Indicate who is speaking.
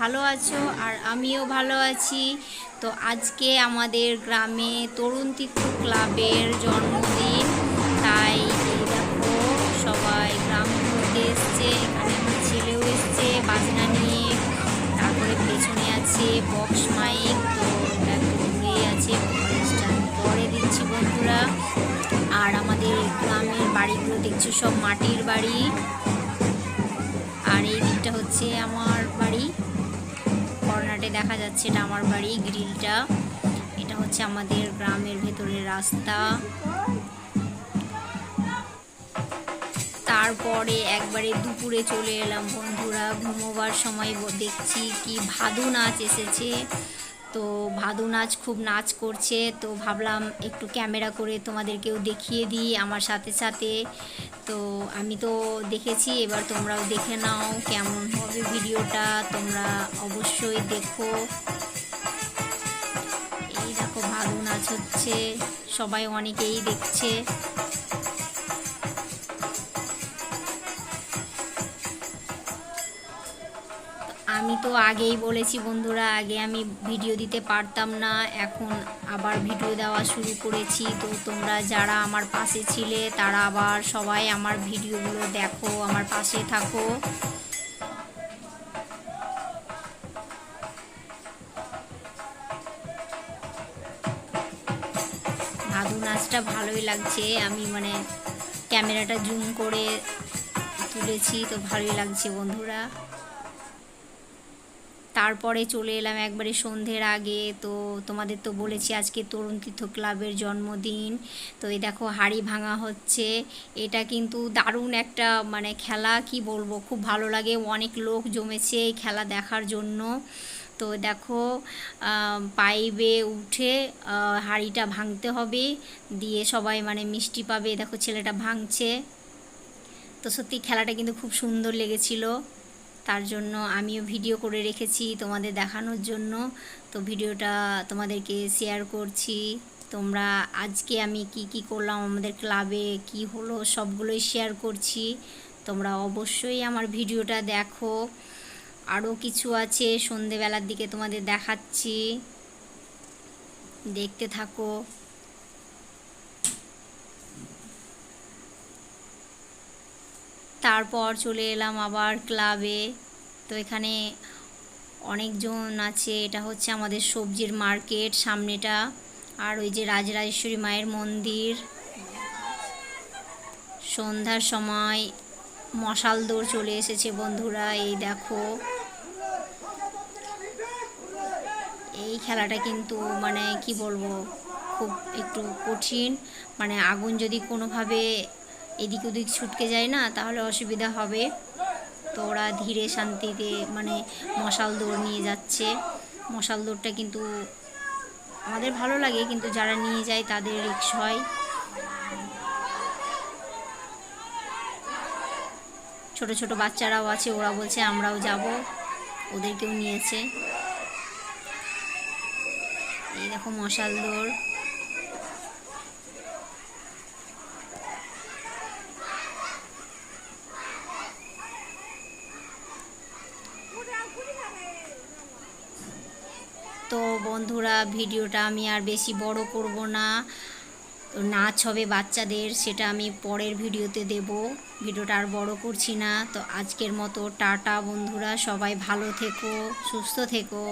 Speaker 1: ভালো আছো? আর আমিও ভালো আছি। তো আজকে আমাদের গ্রামে তরুণ তীর্থ ক্লাবের জন্মদিন। তাই দেখো, সবাই গ্রাম ঘুরতে এসছে, এখানে আমার ছেলেও এসছে, বাজনা নিয়ে, তারপরে পেছনে আছে বক্স মাইক তো এটা একটু আছে পরে দিচ্ছি বন্ধুরা। আর আমাদের গ্রামের বাড়িগুলো দেখছ, সব মাটির বাড়ি। আর এই দিকটা হচ্ছে আমার বাড়ি। কর্নাটে দেখা যাচ্ছে এটা আমার বাড়ি, গ্রিলটা। এটা হচ্ছে আমাদের গ্রামের ভেতরে রাস্তা। তারপরে একবারে দুপুরে চলে এলাম বন্ধুরা, ঘুমোবার সময় দেখছি কি ভাদু নাচ এসেছে। তো ভাদু নাচ খুব নাচ করছে, তো ভাবলাম একটু ক্যামেরা করে তোমাদেরকেও দেখিয়ে দিই আমার সাথে সাথে। তো আমি তো দেখেছি, এবার তোমরাও দেখে নাও কেমন হবে ভিডিওটা, তোমরা অবশ্যই দেখো। এই দেখো ভাদু নাচ হচ্ছে, সবাই অনেকেই দেখছে। আমি তো আগেই বলেছি বন্ধুরা, আগে আমি ভিডিও দিতে পারতাম না, এখন আবার ভিডিও দেওয়া শুরু করেছি। তো তোমরা যারা আমার পাশে ছিলে, তারা আবার সবাই আমার ভিডিওগুলো দেখো, আমার পাশে থাকো। ভাদু নাচটা ভালোই লাগছে, আমি মানে ক্যামেরাটা জুম করে তুলেছি, তো ভালোই লাগছে বন্ধুরা। তারপরে চলে এলাম একবারে সন্ধ্যের আগে। তো তোমাদের তো বলেছি আজকে তরুণ তীর্থ ক্লাবের জন্মদিন। তো এই দেখো, হাড়ি ভাঙা হচ্ছে। এটা কিন্তু দারুণ একটা মানে খেলা, কি বলব, খুব ভালো লাগে। অনেক লোক জমেছে এই খেলা দেখার জন্য। তো দেখো পাইপে উঠে হাঁড়িটা ভাঙতে হবে। দিয়ে সবাই মানে মিষ্টি পাবে। দেখো, ছেলেটা ভাঙছে। তো সত্যি খেলাটা কিন্তু খুব সুন্দর লেগেছিল। তার জন্য আমিও ভিডিও করে রেখেছি তোমাদের দেখানোর জন্য। তো ভিডিওটা তোমাদেরকে শেয়ার করছি। তোমরা আজকে আমি কি কি করলাম, আমাদের ক্লাবে কি হলো, সবগুলোই শেয়ার করছি। তোমরা অবশ্যই আমার ভিডিওটা দেখো। আরও কিছু আছে সন্ধেবেলার দিকে তোমাদের দেখাচ্ছি। দেখতে থাকো। তারপর চলে এলাম আবার ক্লাবে তো এখানে অনেকজন আছে, এটা হচ্ছে আমাদের সবজির মার্কেট সামনেটা। আর ওই যে রাজরাজেশ্বরী মায়ের মন্দির। সন্ধ্যার সময় মশাল দৌড় চলে এসেছে বন্ধুরা, এই দেখো। এই খেলাটা কিন্তু মানে কি বলব, খুব একটু কঠিন। মানে আগুন যদি কোনোভাবে এদিক ওদিক ছুটকে যায় না, তাহলে অসুবিধা হবে। তো ওরা ধীরে শান্তিতে মানে মশাল দৌড় নিয়ে যাচ্ছে। মশাল দৌড়টা কিন্তু আমাদের ভালো লাগে, কিন্তু যারা নিয়ে যায় তাদের রিক্স হয়। ছোট ছোট বাচ্চারাও আছে, ওরা বলছে আমরাও যাব, ওদেরকেও নিয়েছে। এই দেখো মশাল দৌড়। তো বন্ধুরা, ভিডিওটা আমি আর বেশি বড় করব না। তো নাচ হবে বাচ্চাদের, সেটা আমি পরের ভিডিওতে দেব। ভিডিওটা আর বড় করছি না। তো আজকের মতো টাটা বন্ধুরা, সবাই ভালো থেকো, সুস্থ থেকো।